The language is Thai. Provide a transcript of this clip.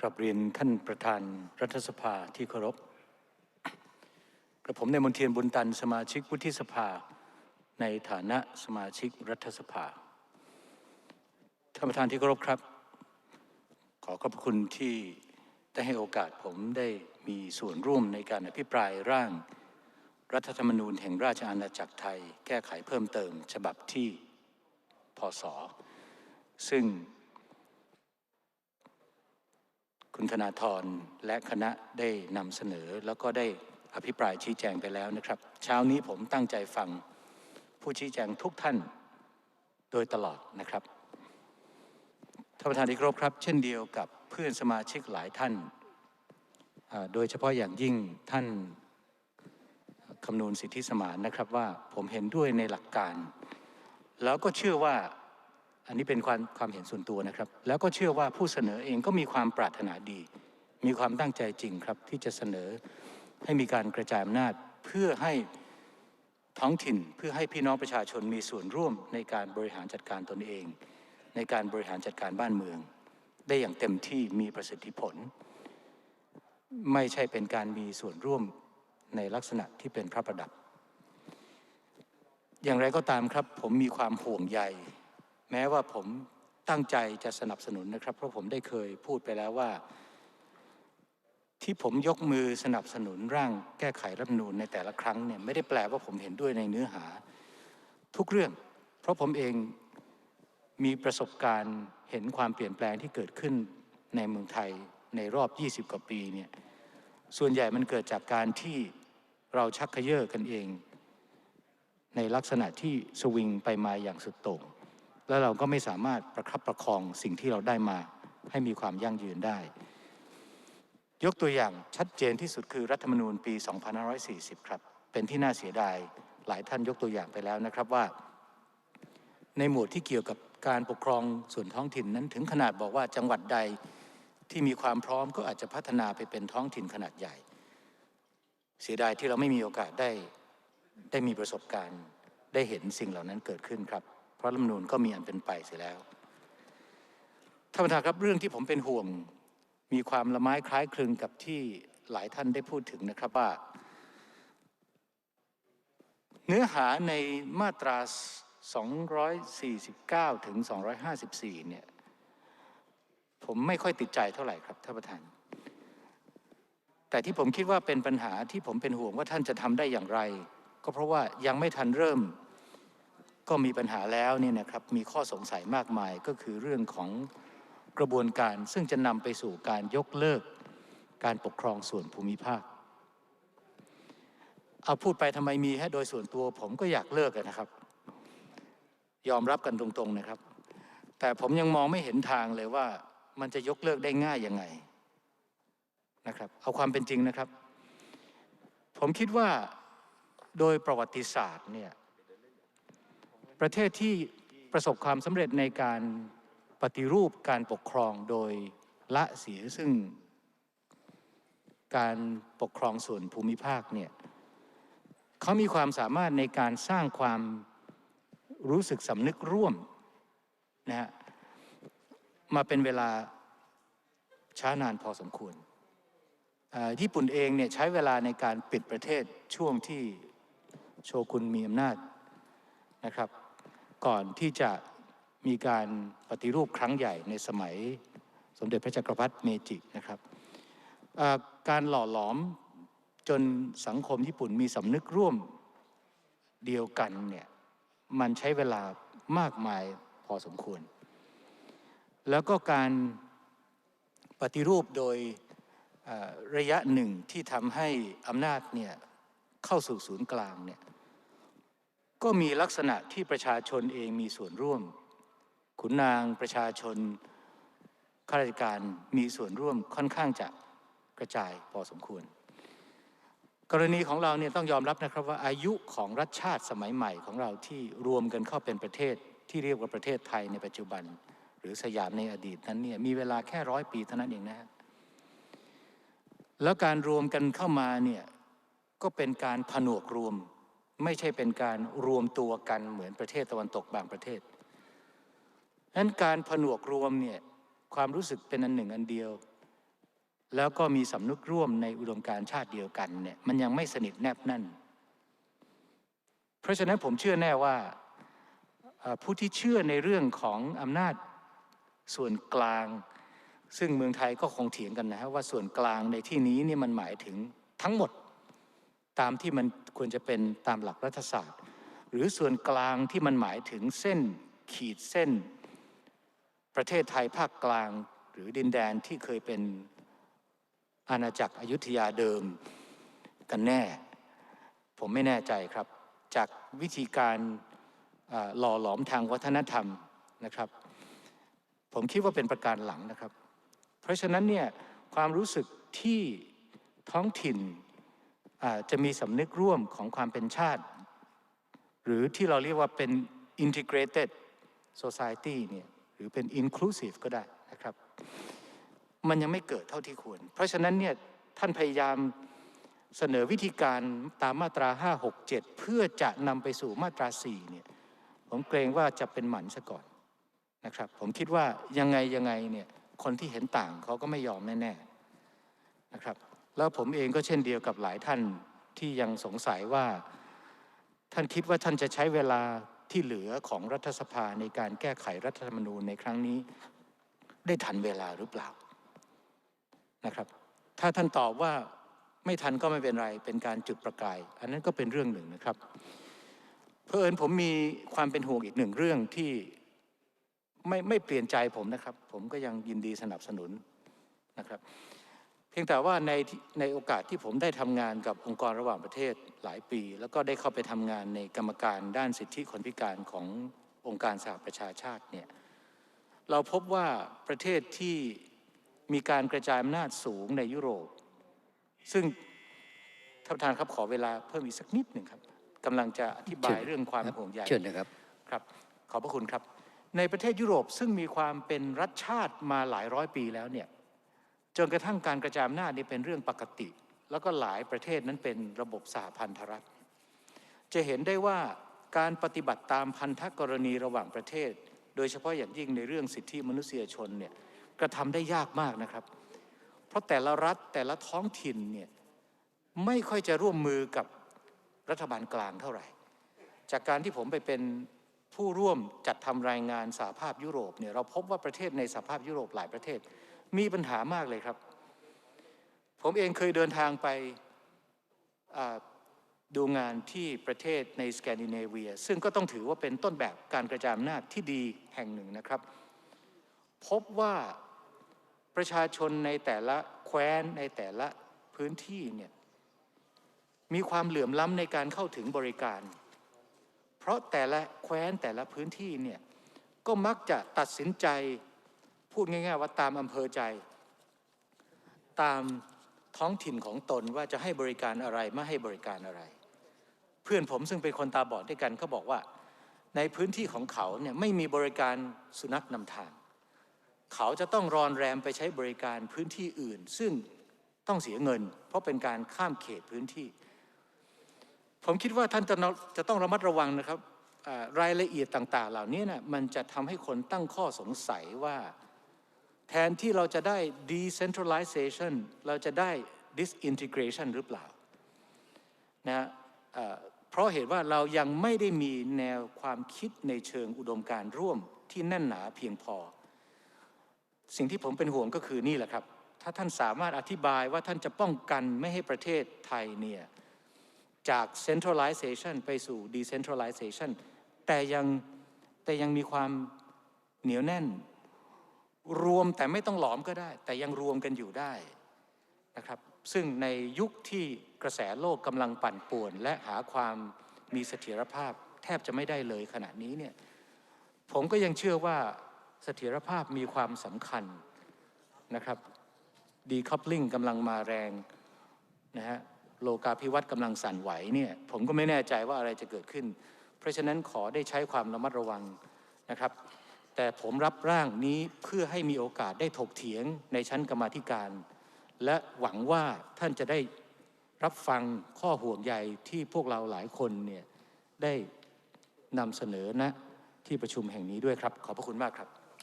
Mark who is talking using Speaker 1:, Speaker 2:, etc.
Speaker 1: กลับเรียนท่านประธานรัฐสภาที่เคารพกระผมในมนเทียนบุญตันสมาชิกวุฒิสภา ในฐานะสมาชิกรัฐสภา ท่านประธานที่เคารพครับ ขอขอบคุณที่ได้ให้โอกาสผมได้มีส่วนร่วมในการอภิปรายร่าง รัฐธรรมนูญแห่งราชอาณาจักรไทย แก้ไขเพิ่มเติมฉบับที่พศซึ่ง คุณธนาธรและคณะได้นำเสนอ แล้วก็ได้อภิปรายชี้แจงไปแล้วนะครับ เช้านี้ผมตั้งใจฟังผู้ชี้แจงทุกท่านโดยตลอดนะครับท่านประธานที่เคารพครับ เช่นเดียวกับเพื่อนสมาชิกหลายท่าน โดยเฉพาะอย่างยิ่งท่านคำนูนสิทธิสมานนะครับว่าผมเห็นด้วยในหลักการ แล้วก็เชื่อว่า อันนี้เป็นความความเห็นส่วนตัวนะครับ แล้วก็เชื่อว่าผู้เสนอเองก็มีความปรารถนาดี มีความตั้งใจจริงครับ ที่จะเสนอให้มีการกระจายอำนาจเพื่อให้ท้องถิ่นเพื่อให้พี่น้องประชาชนมีส่วนร่วมในการบริหารจัดการตนเอง ในการบริหารจัดการบ้านเมือง ได้อย่างเต็มที่มีประสิทธิผล ไม่ใช่เป็นการมีส่วนร่วมในลักษณะที่เป็นพระประดับ อย่างไรก็ตามครับผมมีความห่วงใย แม้ว่าผมตั้งใจจะสนับสนุนนะครับ เพราะผมได้เคยพูดไปแล้วว่า ที่ผมยกมือสนับสนุนร่างแก้ไขรัฐมนูญในแต่ละครั้งเนี่ยไม่ได้แปลว่าผมเห็นด้วยในเนื้อหา ทุกเรื่อง เพราะผมเองมีประสบการณ์เห็นความเปลี่ยนแปลงที่เกิดขึ้นในเมืองไทยในรอบ 20 กว่าปีเนี่ยส่วนใหญ่มันเกิดจากการที่เราชักเขย่อกันเอง ในลักษณะที่สวิงไปมาอย่างสุดโต่ง แล้วเราก็ไม่สามารถประคับประคองสิ่งที่เราได้มาให้มีความยั่งยืนได้ ยกตัวอย่างชัดเจนที่สุดคือรัฐธรรมนูญปี 2540 ครับ เป็นที่น่าเสียดายหลายท่านยกตัวอย่างไปแล้วนะครับว่า ในหมวดที่เกี่ยวกับการปกครองส่วนท้องถิ่นนั้นถึงขนาดบอกว่าจังหวัดใดที่มีความพร้อมก็อาจจะพัฒนาไปเป็นท้องถิ่นขนาดใหญ่ เสียดายที่เราไม่มีโอกาสได้ได้มีประสบการณ์ได้เห็นสิ่งเหล่านั้นเกิดขึ้นครับ เพราะรัฐธรรมนูญก็มีอันเป็นไปเสียแล้วท่านประธานครับเรื่องที่ผมเป็นห่วง มีความละไม้คล้ายคลึงกับที่หลายท่านได้พูดถึงนะครับว่า เนื้อหาในมาตรา 249 ถึง 254 เนี่ย ผมไม่ค่อยติดใจเท่าไหร่ครับท่านประธาน แต่ที่ผมคิดว่าเป็นปัญหาที่ผมเป็นห่วงว่าท่านจะทำได้อย่างไร ก็เพราะว่ายังไม่ทันเริ่ม ก็มีปัญหาแล้วเนี่ยนะครับมีข้อสงสัยมากมายก็คือเรื่องของกระบวนการ ซึ่งจะนำไปสู่การยกเลิกการปกครองส่วนภูมิภาคเอาพูดไปทำไมมีฮะโดยส่วนตัวผมก็อยากเลิกนะครับ ยอมรับกันตรงๆนะครับ แต่ผมยังมองไม่เห็นทางเลยว่ามันจะยกเลิกได้ง่ายยังไงนะครับ เอาความเป็นจริงนะครับ ผมคิดว่าโดยประวัติศาสตร์เนี่ย ประเทศที่ประสบความสำเร็จในการปฏิรูปการปกครองโดยละเสียซึ่งการปกครองส่วนภูมิภาคเนี่ยเขามีความสามารถในการสร้างความรู้สึกสำนึกร่วมนะฮะมาเป็นเวลาช้านานพอสมควรอ่ญี่ปุ่นเองเนี่ยใช้เวลาในการปิดประเทศช่วงที่โชกุนมีอำนาจนะครับ ก่อนที่จะมีการปฏิรูปครั้งใหญ่ในสมัยสมเด็จพระจักรพรรดิเมจินะครับการหล่อหลอมจนสังคมญี่ปุ่นมีสำนึกร่วมเดียวกันเนี่ยมันใช้เวลามากมายพอสมควร แล้วก็การปฏิรูปโดยระยะหนึ่งที่ทำให้อำนาจเนี่ยเข้าสู่ศูนย์กลางเนี่ย ก็มีลักษณะที่ประชาชนเองมีส่วนร่วม ขุนนางประชาชนข้าราชการมีส่วนร่วมค่อนข้างจะกระจายพอสมควร กรณีของเราเนี่ยต้องยอมรับนะครับว่าอายุของรัฐชาติสมัยใหม่ของเราที่รวมกันเข้าเป็นประเทศที่เรียกว่าประเทศไทยในปัจจุบัน หรือสยามในอดีตนั้นเนี่ยมีเวลาแค่ร้อยปีเท่านั้นเองนะฮะแล้วการรวมกันเข้ามาเนี่ยก็เป็นการผนวกรวม ไม่ใช่เป็นการรวมตัวกันเหมือนประเทศตะวันตกบางประเทศฉะนั้นการผนวกรวมเนี่ยความรู้สึกเป็นอันหนึ่งอันเดียว แล้วก็มีสำนึกร่วมในอุดมการชาติเดียวกันเนี่ยมันยังไม่สนิทแนบแน่น เพราะฉะนั้นผมเชื่อแน่ว่าผู้ที่เชื่อในเรื่องของอำนาจส่วนกลาง ซึ่งเมืองไทยก็คงเถียงกันนะฮะว่าส่วนกลางในที่นี้นี่มันหมายถึงทั้งหมด ตามที่มันควรจะเป็นตามหลักรัฐศาสตร์ หรือส่วนกลางที่มันหมายถึงเส้นขีดเส้น ประเทศไทยภาคกลาง หรือดินแดนที่เคยเป็นอาณาจักรอยุธยาเดิมกันแน่ ผมไม่แน่ใจครับ จากวิธีการหล่อหลอมทางวัฒนธรรมนะครับ ผมคิดว่าเป็นประการหลังนะครับ เพราะฉะนั้นเนี่ยความรู้สึกที่ท้องถิ่น จะมีสำนึกร่วมของความเป็นชาติ หรือที่เราเรียกว่าเป็น integrated society เนี่ยหรือเป็น inclusive ก็ได้นะครับ มันยังไม่เกิดเท่าที่ควร เพราะฉะนั้นเนี่ยท่านพยายามเสนอวิธีการตามมาตรา 5 6 7 เพื่อจะนำไปสู่มาตรา 4 เนี่ยผมเกรงว่าจะเป็นหมันซะก่อนนะครับ ผมคิดว่ายังไงยังไงเนี่ยคนที่เห็นต่างเขาก็ไม่ยอมแน่ๆนะครับ แล้วผมเองก็เช่นเดียวกับหลายท่านที่ยังสงสัยว่า ท่านคิดว่าท่านจะใช้เวลาที่เหลือของรัฐสภาในการแก้ไขรัฐธรรมนูญในครั้งนี้ ได้ทันเวลาหรือเปล่านะครับ ถ้าท่านตอบว่าไม่ทันก็ไม่เป็นไร เป็นการจุดประกาย อันนั้นก็เป็นเรื่องหนึ่งนะครับ เพื่อนผมมีความเป็นห่วงอีกหนึ่งเรื่องที่ไม่ไม่เปลี่ยนใจผมนะครับ ผมก็ยังยินดีสนับสนุนนะครับ พียงแต่ว่าในที่ในโอกาสที่ผมได้ทำงานกับองค์กรระหว่างประเทศหลายปี แล้วก็ได้เข้าไปทำงานในกรรมการด้านสิทธิคนพิการขององค์การสหประชาชาติเนี่ยเราพบว่าประเทศที่มีการกระจายอำนาจสูงในยุโรป ซึ่งท่านประธานครับขอเวลาเพิ่มอีกสักนิดหนึ่งครับกำลังจะอธิบายเรื่องความห่วงใย
Speaker 2: เชิญนะครับ
Speaker 1: ครับ ขอบพระคุณครับ ในประเทศยุโรปซึ่งมีความเป็นรัฐชาติมาหลายร้อยปีแล้วเนี่ย จนกระทั่งการกระจายอำนาจนี่เป็นเรื่องปกติ แล้วก็หลายประเทศนั้นเป็นระบบสหพันธรัฐ จะเห็นได้ว่าการปฏิบัติตามพันธกรณีระหว่างประเทศ โดยเฉพาะอย่างยิ่งในเรื่องสิทธิมนุษยชนเนี่ยกระทำได้ยากมากนะครับ เพราะแต่ละรัฐแต่ละท้องถิ่นเนี่ยไม่ค่อยจะร่วมมือกับรัฐบาลกลางเท่าไหร่ จากการที่ผมไปเป็นผู้ร่วมจัดทำรายงานสหภาพยุโรปเนี่ยเราพบว่าประเทศในสหภาพยุโรปหลายประเทศ มีปัญหามากเลยครับ ผมเองเคยเดินทางไปดูงานที่ประเทศในสแกนดิเนเวีย ซึ่งก็ต้องถือว่าเป็นต้นแบบการกระจายอำนาจที่ดีแห่งหนึ่งนะครับ พบว่าประชาชนในแต่ละแคว้นในแต่ละพื้นที่เนี่ยมีความเหลื่อมล้ำในการเข้าถึงบริการ เพราะแต่ละแคว้นแต่ละพื้นที่เนี่ยก็มักจะตัดสินใจ พูดง่าย ๆ ว่าตามอำเภอใจ ตามท้องถิ่นของตนว่าจะให้บริการอะไรไม่ให้บริการอะไร เพื่อนผมซึ่งเป็นคนตาบอดด้วยกันเขาบอกว่า ในพื้นที่ของเขาเนี่ยไม่มีบริการสุนัขนำทาง เขาจะต้องรอนแรมไปใช้บริการพื้นที่อื่น ซึ่งต้องเสียเงิน เพราะเป็นการข้ามเขตพื้นที่ ผมคิดว่าท่านจะจะต้องระมัดระวังนะครับรายละเอียดต่าง ๆ เหล่านี้นะมันจะทำให้คนตั้งข้อสงสัยว่า แทนที่เราจะได้ decentralization เราจะได้ disintegration หรือเปล่านะเพราะเหตุว่าเรายังไม่ได้มีแนวความคิดในเชิงอุดมการร่วมที่แน่นหนาเพียงพอ สิ่งที่ผมเป็นห่วงก็คือนี่แหละครับ ถ้าท่านสามารถอธิบายว่าท่านจะป้องกันไม่ให้ประเทศไทยเนี่ยจาก centralization ไปสู่ decentralization แต่ยังแต่ยังมีความเหนียวแน่น รวมแต่ไม่ต้องหลอมก็ได้ แต่ยังรวมกันอยู่ได้นะครับ ซึ่งในยุคที่กระแสโลกกำลังปั่นป่วน และหาความมีเสถียรภาพ แทบจะไม่ได้เลยขณะนี้เนี่ยผมก็ยังเชื่อว่าเสถียรภาพมีความสำคัญนะครับดีคัพลิงกำลังมาแรงนะฮะโลกาภิวัตน์กำลังสั่นไหวเนี่ยผมก็ไม่แน่ใจว่าอะไรจะเกิดขึ้น เพราะฉะนั้นขอได้ใช้ความระมัดระวังนะครับ แต่ผมรับร่างนี้เพื่อให้มีโอกาสได้ถกเถียงในชั้นกรรมาธิการ และหวังว่าท่านจะได้รับฟังข้อห่วงใยที่พวกเราหลายคนเนี่ยได้นำเสนอณที่ประชุมแห่งนี้ด้วยครับ ขอบพระคุณมากครับ